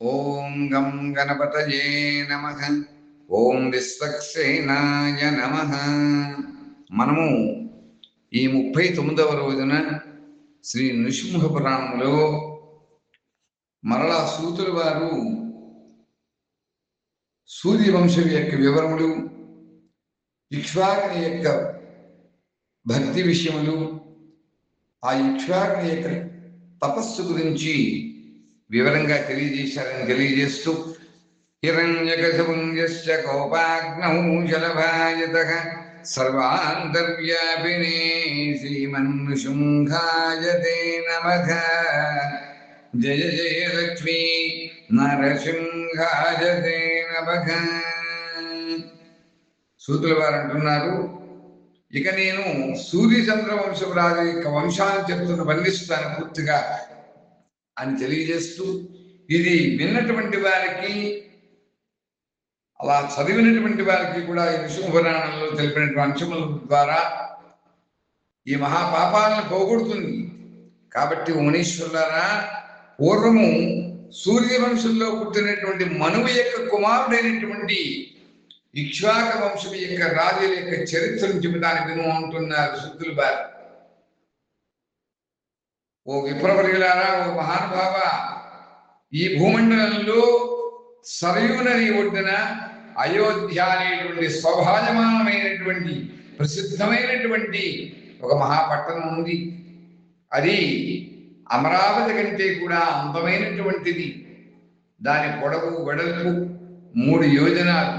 ఓం గం గణపతయే నమ. ఓం విశ్వక్సేనాయ నమ. మనము ఈ ముప్పై తొమ్మిదవ రోజున శ్రీ నృసింహ పురాణంలో మరలా సూతుల వారు సూర్యవంశం యొక్క వివరములు ఇక్ష్వాకుని యొక్క భక్తి విషయములు ఆ ఇక్ష్వాకుని యొక్క తపస్సు గురించి వివరంగా తెలియజేశారని తెలియజేస్తూ హిరణ్యకశపుంజశ్చ కోపాగ్నౌ జలభాయత సర్వాంతర్వ్యాపినే శ్రీమన్శృంఘాయ తే నమః. జయ జయ లక్ష్మీ నరసింహాయ నమః. సూతుల వారు అంటున్నారు ఇక నేను సూర్య చంద్ర వంశపురాజు యొక్క వంశాన్ని చెప్తున్న వర్ణిస్తాను పూర్తిగా. అని తెలియజేస్తూ ఇది విన్నటువంటి వారికి అలా చదివినటువంటి వారికి కూడా ఈ విష్ణుపురాణంలో తెలిపినటువంటి అంశముల ద్వారా ఈ మహాపాపాలను పోగొడుతుంది. కాబట్టి మునీశ్వరులారా పూర్వము సూర్యవంశంలో పుట్టినటువంటి మనువు యొక్క కుమారుడైనటువంటి ఇక్ష్వాక వంశం యొక్క రాజుల యొక్క చరిత్రను చెబుతాను విను అంటున్నారు శుద్ధులు బారు. ఓ విప్రవర్యులారా ఓ మహానుభావ ఈ భూమండలంలో సరయూ నది ఒడ్డున అయోధ్య అనేటువంటి స్వభాజమానమైనటువంటి ప్రసిద్ధమైనటువంటి ఒక మహాపట్టణం ఉంది. అది అమరావతి కంటే కూడా అందమైనటువంటిది. దాని పొడవు వెడల్పు మూడు యోజనాలు.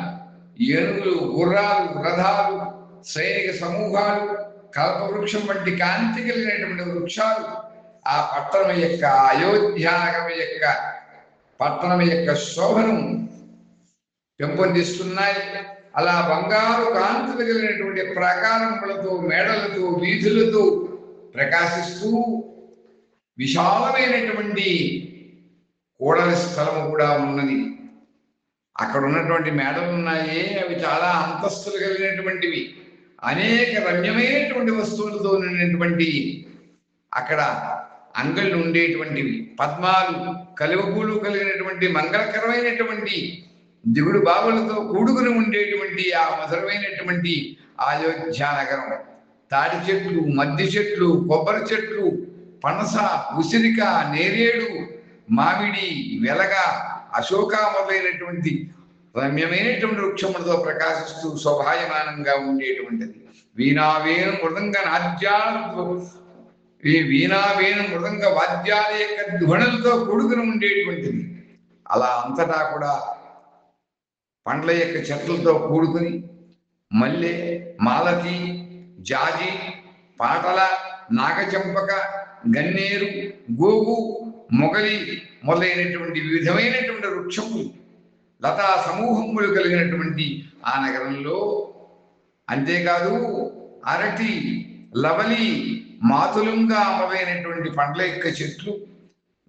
ఏనుగులు గుర్రాలు రథాలు సైనిక సమూహాలు కల్పవృక్షం వంటి కాంతి కలిగినటువంటి వృక్షాలు. ఆ పట్టణం యొక్క అయోధ్యానగరం యొక్క పట్టణం యొక్క శోభను పెంపొందిస్తున్నాయి. అలా బంగారు కాంతులు కలిగినటువంటి ప్రాకారములతో మేడలతో వీధులతో ప్రకాశిస్తూ విశాలమైనటువంటి కూడలి స్థలము కూడా ఉన్నది. అక్కడ ఉన్నటువంటి మేడలు ఉన్నాయి. అవి చాలా అంతస్తులు కలిగినటువంటివి. అనేక రమ్యమైనటువంటి వస్తువులతో ఉన్నటువంటి అక్కడ అంగళ్ళు ఉండేటువంటివి పద్మాలు కలువపూలు కలిగినటువంటి మంగళకరమైనటువంటి దిగుడు బావులతో కూడుకుని ఉండేటువంటి ఆ మధురమైనటువంటి అయోధ్య నగరం తాడి చెట్లు మద్ది చెట్లు కొబ్బరి చెట్లు పనస ఉసిరిక నేరేడు మామిడి వెలగ అశోక మొదలైనటువంటి రమ్యమైనటువంటి వృక్షములతో ప్రకాశిస్తూ శోభాయమానంగా ఉండేటువంటిది. వీణావేణు మృదంగ నాట్యాలతో ఈ వీణావీణ మృదంగ వాద్యాల యొక్క ధ్వనులతో కూడుకుని ఉండేటువంటిది. అలా అంతటా కూడా పండ్ల యొక్క చెట్లతో కూడుకుని మల్లె మాలతి జాజి పాటల నాగచంపక గన్నేరు గోగు మొగలి మొదలైనటువంటి వివిధమైనటువంటి వృక్షములు లతా సమూహములు కలిగినటువంటి ఆ నగరంలో అంతేకాదు అరటి లవలి మాతులంగా మొదలైనటువంటి పండ్ల యొక్క చెట్లు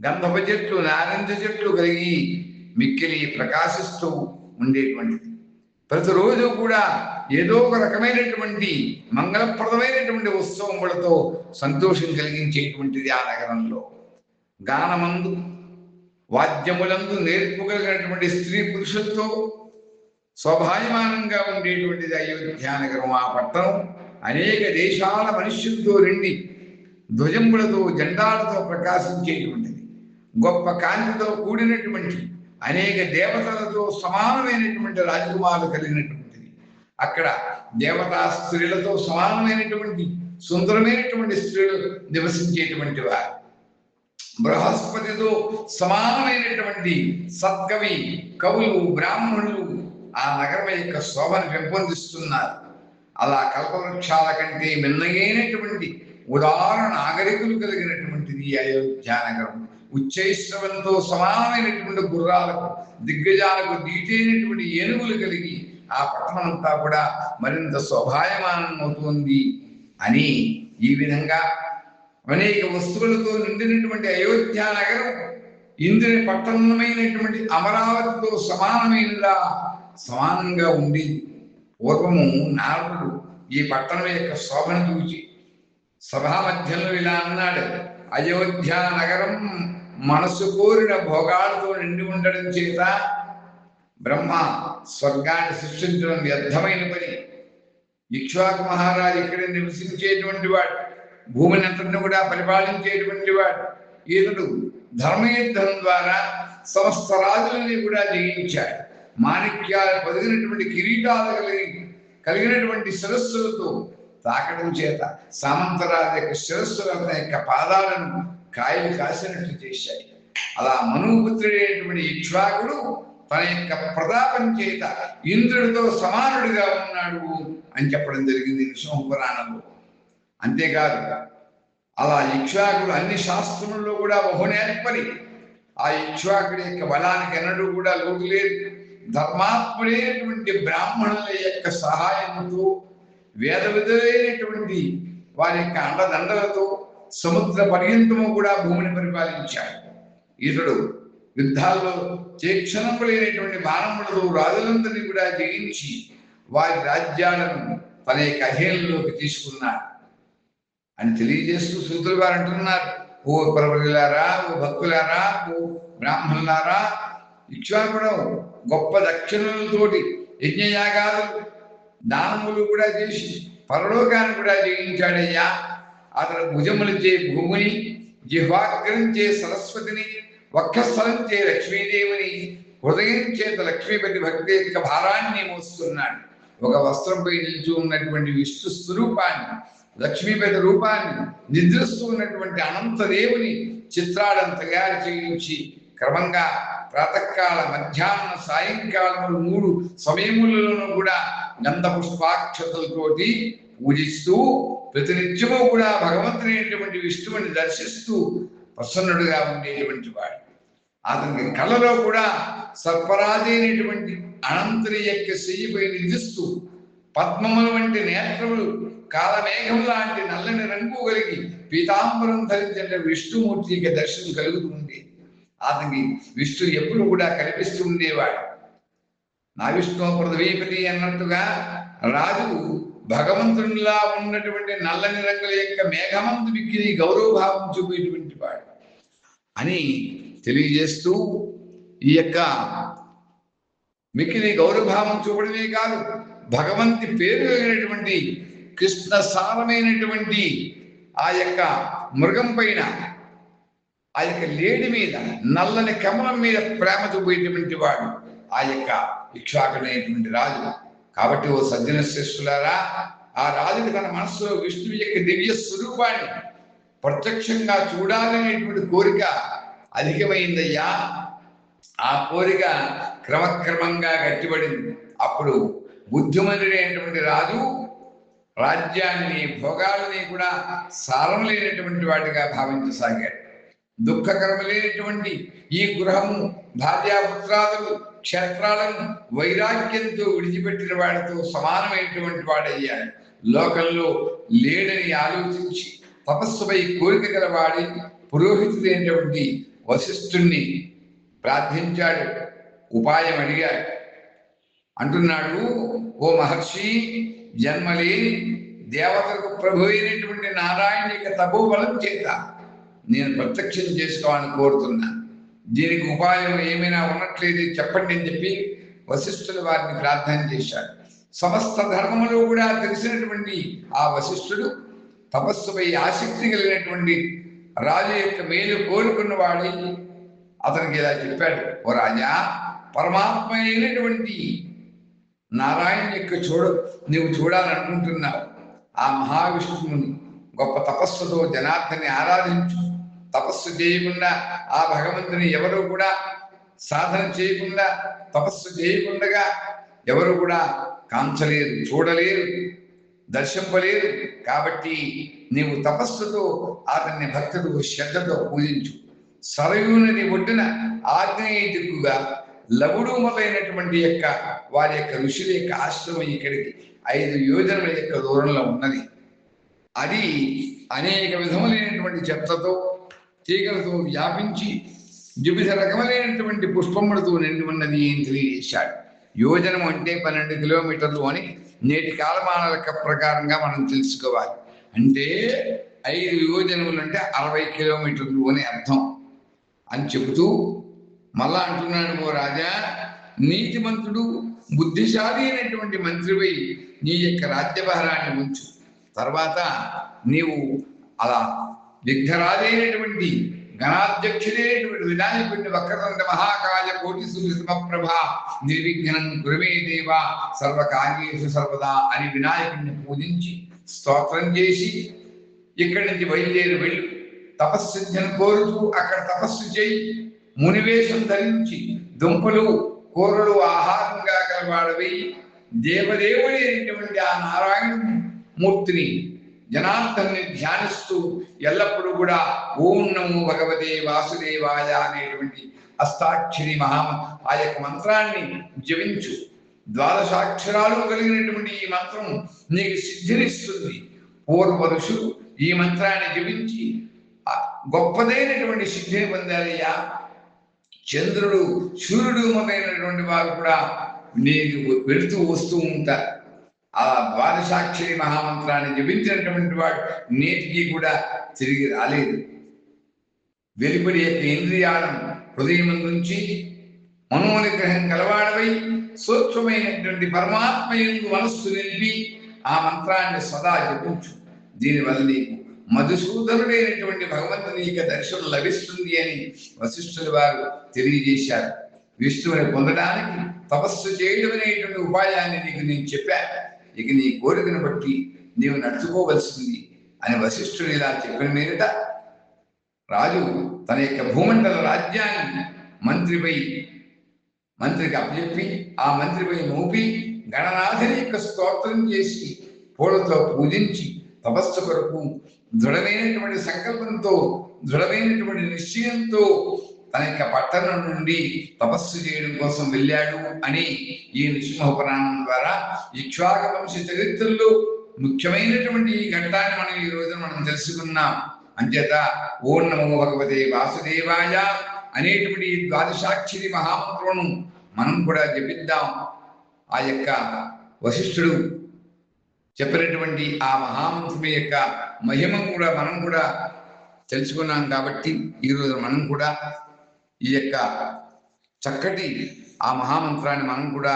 గంధప చెట్లు నారింజ చెట్లు కలిగి మిక్కిలి ప్రకాశిస్తూ ఉండేటువంటిది. ప్రతిరోజు కూడా ఏదో ఒక రకమైనటువంటి మంగళప్రదమైనటువంటి ఉత్సవములతో సంతోషం కలిగించేటువంటిది ఆ నగరంలో. గానమందు వాద్యములందు నేర్పు కలిగినటువంటి స్త్రీ పురుషులతో స్వభాయమానంగా ఉండేటువంటిది అయోధ్యానగరం ఆ పట్టణం. అనేక దేశాల మనుష్యులతో నిండి ధ్వజములతో జెండాలతో ప్రకాశించేటువంటిది. గొప్ప కాంతితో కూడినటువంటి అనేక దేవతలతో సమానమైనటువంటి రాజకుమారులు కలిగినటువంటిది. అక్కడ దేవతా స్త్రీలతో సమానమైనటువంటి సుందరమైనటువంటి స్త్రీలు నివసించేటువంటి వారు. బృహస్పతితో సమానమైనటువంటి సత్కవి కవులు బ్రాహ్మణులు ఆ నగరం యొక్క శోభను పెంపొందిస్తున్నారు. అలా కల్పవృక్షాల కంటే మిన్నగైనటువంటి ఉదార నాగరికులు కలిగినటువంటిది అయోధ్య నగరం ఉచ్చైశ్రవంతో సమానమైనటువంటి గుర్రాలకు దిగ్గజాలకు దీటైనటువంటి ఏనుగులు కలిగి ఆ పట్టణం అంతా కూడా మరింత శోభాయమానం అవుతుంది అని ఈ విధంగా అనేక వస్తువులతో నిండినటువంటి అయోధ్య నగరం ఇంద్రుని పట్టణమైనటువంటి అమరావతితో సమానమైనలా సమానంగా ఉండేది. పూర్వము నారదుడు ఈ పట్టణం యొక్క శోభను చూచి సభా మధ్యంలో ఇలా అన్నాడు అయోధ్య నగరం మనసు కోరిన భోగాలతో నిండి ఉండడం చేత బ్రహ్మ స్వర్గాన్ని సృష్టించడం వ్యర్థమైన పని. ఇక్ష్వాకు మహారాజు ఇక్కడ నివసించేటువంటి వాడు భూమిని అంతటిని కూడా పరిపాలించేటువంటి వాడు. ఈతడు ధర్మయుద్ధం ద్వారా సమస్త రాజులని కూడా జయించాడు. మాణిక్యాలు పదిగినటువంటి కిరీటాలు కలిగి కలిగినటువంటి శిరస్సులతో తాకడం చేత సామంతరాజు యొక్క శిరస్సుల యొక్క పాదాలను కాయలు కాసినట్లు చేశాయి. అలా మనుపుత్రుడైనటువంటి ఇక్ష్వాకుడు తన యొక్క ప్రతాపం చేత ఇంద్రుడితో సమానుడిగా ఉన్నాడు అని చెప్పడం జరిగింది నృసింహపురాణంలో అంతేకాదు అలా ఇక్ష్వాకుడు అన్ని శాస్త్రముల్లో కూడా బహునేర్పరి ఆ ఇక్ష్వాకుడి యొక్క బలానికి ఎన్నడూ కూడా లోటు లేదు. ధర్మాత్ముడైనటువంటి బ్రాహ్మణుల యొక్క సహాయంతో వేద విధులైనటువంటి వారి యొక్క అండదండలతో సముద్ర పర్యంతము కూడా భూమిని పరిపాలించాడు. ఇతడు యుద్ధాల్లో చేక్షణము లేనటువంటి మానవులతో రాజులందరినీ కూడా జయించి వారి రాజ్యాలను తన యొక్క అధీనంలోకి తీసుకున్నాడు. అని తెలియజేస్తూ సూతులు వారు అంటున్నారు ఓ ప్రబలారా ఓ భక్తులారా ఓ బ్రాహ్మణులారా ఇక్ష్వాకుడు గొప్ప దక్షిణలతోటి యజ్ఞయాగాలు దానములు కూడా చేసి పరలోకాన్ని కూడా జయించాడయ్యా. అతను భుజములచే భూమిని జిహ్వాగ్రంచే సరస్వతిని వక్షస్థలంచే లక్ష్మీదేవిని హృదయం చేత లక్ష్మీపతి భక్తి యొక్క భారాన్ని మోస్తున్నాడు. ఒక వస్త్రంపై నిలిచి ఉన్నటువంటి విష్ణు స్వరూపాన్ని లక్ష్మీపతి రూపాన్ని నిద్రిస్తూ ఉన్నటువంటి అనంతదేవుని చిత్రాలను తయారు చేయించి క్రమంగా ప్రాతకాల మధ్యాహ్న సాయంకాలములు మూడు సమయములలోనూ కూడా గంధ పుష్పాక్షతలతోటి పూజిస్తూ ప్రతినిత్యము కూడా భగవంతునైనటువంటి విష్ణువుని దర్శిస్తూ ప్రసన్నుడుగా ఉండేటువంటి వాడు. అతనికి కళలో కూడా సర్పరాజైనటువంటి అనంతుని యొక్క చెయ్యిపై నిధిస్తూ పద్మముల వంటి నేత్రములు కాలమేఘం లాంటి నల్లని రంగు కలిగి పీతాంబరం ధరించిన విష్ణుమూర్తి యొక్క దర్శనం కలుగుతూ అతనికి విష్ణు ఎప్పుడు కూడా కనిపిస్తూ ఉండేవాడు. నా విష్ణు పృథ్వీపతి అన్నట్టుగా రాజు భగవంతునిలా ఉన్నటువంటి నల్లని రంగుల యొక్క మేఘమంతు విక్కిని గౌరవభావం చూపేటువంటి వాడు అని తెలియజేస్తూ ఈ యొక్క మిక్కిని గౌరవభావం చూపడమే కాదు భగవంతి పేరు కలిగినటువంటి కృష్ణ సారమైనటువంటి ఆ యొక్క మృగం పైన ఆ యొక్క లేడి మీద నల్లని కమలం మీద ప్రేమ చూపేటువంటి వాడు ఆ యొక్క ఇక్షాకుడైనటువంటి రాజు. కాబట్టి ఓ సజ్జన శ్రేష్ఠులారా ఆ రాజుకి తన మనసులో విష్ణువు యొక్క దివ్య స్వరూపాన్ని ప్రత్యక్షంగా చూడాలనేటువంటి కోరిక అధికమైందయ్యా. ఆ కోరిక క్రమక్రమంగా గట్టిపడింది. అప్పుడు బుద్ధిమంతుడైనటువంటి రాజు రాజ్యాన్ని భోగాలని కూడా సారం లేనటువంటి వాటిగా భావించసాగాడు. దుఃఖకరములేనటువంటి ఈ గృహము భార్యాపుత్రాదులు క్షేత్రాలను వైరాగ్యంతో విడిచిపెట్టిన వాడితో సమానమైనటువంటి వాడయ్యాడు లోకంలో లేడని ఆలోచించి తపస్సుపై కోరిక గలవాడి పురోహితుడైనటువంటి వశిష్ఠుణ్ణి ప్రార్థించాడు. ఉపాయం అడిగాడు. అంటున్నాడు ఓ మహర్షి జన్మలేని దేవతలకు ప్రభు అయినటువంటి నారాయణ యొక్క తపోబలం చేత నేను ప్రత్యక్షం చేసుకోవాలని కోరుతున్నా. దీనికి ఉపాయం ఏమైనా ఉన్నట్లేదు చెప్పండి అని చెప్పి వశిష్ఠుల వారిని ప్రార్థన చేశాడు. సమస్త ధర్మములు కూడా తెలిసినటువంటి ఆ వశిష్ఠుడు తపస్సుపై ఆసక్తి కలిగినటువంటి రాజు యొక్క మేలు కోరుకున్న వాడి అతనికి ఇలా చెప్పాడు. ఓ రాజా పరమాత్మ అయినటువంటి నారాయణ యొక్క చూడ నువ్వు చూడాలనుకుంటున్నావు. ఆ మహావిష్ణువుని గొప్ప తపస్సుతో జనార్దని ఆరాధించు. తపస్సు చేయకుండా ఆ భగవంతుని ఎవరు కూడా సాధన చేయకుండా తపస్సు చేయకుండా ఎవరు కూడా కాంచలేరు చూడలేరు దర్శింపలేరు. కాబట్టి నీవు తపస్సుతో అతన్ని భక్తుడు శ్రద్ధతో పూజించు. సరయూ నది ఒడ్డున ఆగ్నేయ దిక్కుగా లవుడు మొదలైనటువంటి యొక్క వారి యొక్క ఋషుల యొక్క ఆశ్రమం ఇక్కడికి ఐదు యోజనల యొక్క దూరంలో ఉన్నది. అది అనేక విధములైనటువంటి చెత్తతో తీగలతో వ్యాపించి వివిధ రకములైనటువంటి పుష్పములతో నిండి ఉన్నది అని తెలియజేశాడు. యోజనం అంటే పన్నెండు కిలోమీటర్లు అని నేటి కాలమానాల ప్రకారంగా మనం తెలుసుకోవాలి. అంటే ఐదు యోజనములు అంటే అరవై కిలోమీటర్లు అని అర్థం. అని చెబుతూ మళ్ళా అంటున్నాడు ఓ రాజా నీతిమంతుడు బుద్ధిశాలి అయినటువంటి మంత్రివై నీ యొక్క రాజ్యభారాన్ని ఉంచు. తర్వాత నీవు అలా విఘ్నరాజైనటువంటి గణాధ్యక్షుడైనటువంటి వినాయకుడిని వక్రతండ మహాకాయ కోటి సమప్రభ నిర్విఘ్నం గురుమే దేవ సర్వకార్యేషు సర్వదా అని వినాయకుడిని పూజించి స్తోత్రం చేసి ఇక్కడి నుంచి బయలుదేరి వెళ్ళు. తపస్సిద్ధిని కోరుతూ అక్కడ తపస్సు చేయి. మునివేషం ధరించి దుంపలు కూరలు ఆహారంగా కలవాడవి దేవదేవుడి ఆ నారాయణ మూర్తిని జనార్దన్ని ధ్యానిస్తూ ఎల్లప్పుడూ కూడా ఓం నమో భగవతే వాసుదేవాయ అనేటువంటి అష్టాక్షరి మహా ఆ యొక్క మంత్రాన్ని జపించు. ద్వాదశాక్షరాలు కలిగినటువంటి ఈ మంత్రం నీకు సిద్ధినిస్తుంది. పూర్వ ఋషులు ఈ మంత్రాన్ని జపించి గొప్పదైనటువంటి సిద్ధిని పొందారయ్యా. చంద్రుడు సూర్యుడు మొదలైనటువంటి వారు కూడా నీకు వెళుతూ వస్తూ ఉంటారు. ఆ ద్వాదశాక్షరి మహామంత్రాన్ని జపించినటువంటి వాడు నేటికి కూడా తిరిగి రాలేదు. వెలుపడి యొక్క ఇంద్రియాలను హృదయం నుంచి మనోనిగ్రహం కలవాడవై సూక్ష్మమైనటువంటి పరమాత్మ ఎందు మనస్సు నిలిపి ఆ మంత్రాన్ని సదా జపించు. దీనివల్ల నీకు మధుసూదనుడైనటువంటి భగవంతుని యొక్క దర్శనం లభిస్తుంది అని వశిష్ఠుల వారు తెలియజేశారు. విష్ణువుని పొందడానికి తపస్సు చేయడం అనేటువంటి ఉపాయాన్ని నీకు నేను చెప్పాను. ఇక నీ కోరికను బట్టి నీవు నడుచుకోవలసింది అని వశిష్ఠుడు ఇలా చెప్పిన మీదట రాజు తన యొక్క భూమండల రాజ్యాన్ని మంత్రిపై మంత్రికి అప్పచెప్పి ఆ మంత్రిపై నూపి గణనాథుని యొక్క స్తోత్రం చేసి పూలతో పూజించి తపస్సు కొరకు దృఢమైనటువంటి సంకల్పంతో దృఢమైనటువంటి నిశ్చయంతో తన యొక్క పట్టణం నుండి తపస్సు చేయడం కోసం వెళ్ళాడు అని ఈ నృసింహ పురాణం ద్వారా ఇక్ష్వాక వంశ చరిత్రలో ముఖ్యమైనటువంటి ఈ ఘట్టాన్ని మనం ఈ రోజున మనం తెలుసుకున్నాం. అంచేత ఓం నమో భగవతే వాసుదేవాయ అనేటువంటి ద్వాదశాక్షరి మహామంత్రులను మనం కూడా జపిద్దాం. ఆ యొక్క వశిష్ఠుడు చెప్పినటువంటి ఆ మహామంత్రుని యొక్క మహిమ కూడా మనం కూడా తెలుసుకున్నాం కాబట్టి ఈరోజు మనం కూడా ఈ యొక్క చక్కటి ఆ మహామంత్రాన్ని మనం కూడా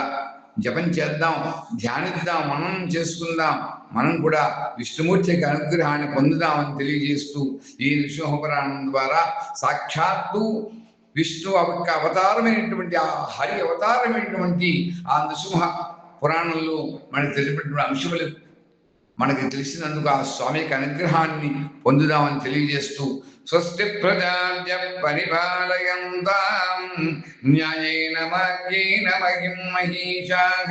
జపం చేద్దాం ధ్యానిద్దాం మనం చేసుకుందాం. మనం కూడా విష్ణుమూర్తి యొక్క అనుగ్రహాన్ని పొందుదామని తెలియజేస్తూ ఈ నృసింహపురాణం ద్వారా సాక్షాత్తు విష్ణు యొక్క అవతారమైనటువంటి ఆ హరి అవతారమైనటువంటి ఆ నృసింహ పురాణంలో మనకు తెలిపినటువంటి అంశములు మనకి తెలిసినందుకు ఆ స్వామి యొక్క అనుగ్రహాన్ని పొందుదామని తెలియజేస్తూ స్వస్తి ప్రజాభ్య పరిపాలయంతాం న్యాయేన మార్గేణ మహిం మహిషాః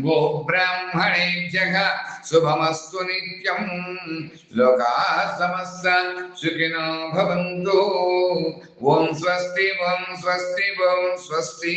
గోబ్రాహ్మణేభ్యః శుభమస్తు నిత్యం. లోకా సమస్త సుఖినో భవంతు. ఓం స్వస్తి ఓం స్వస్తి ఓం స్వస్తి.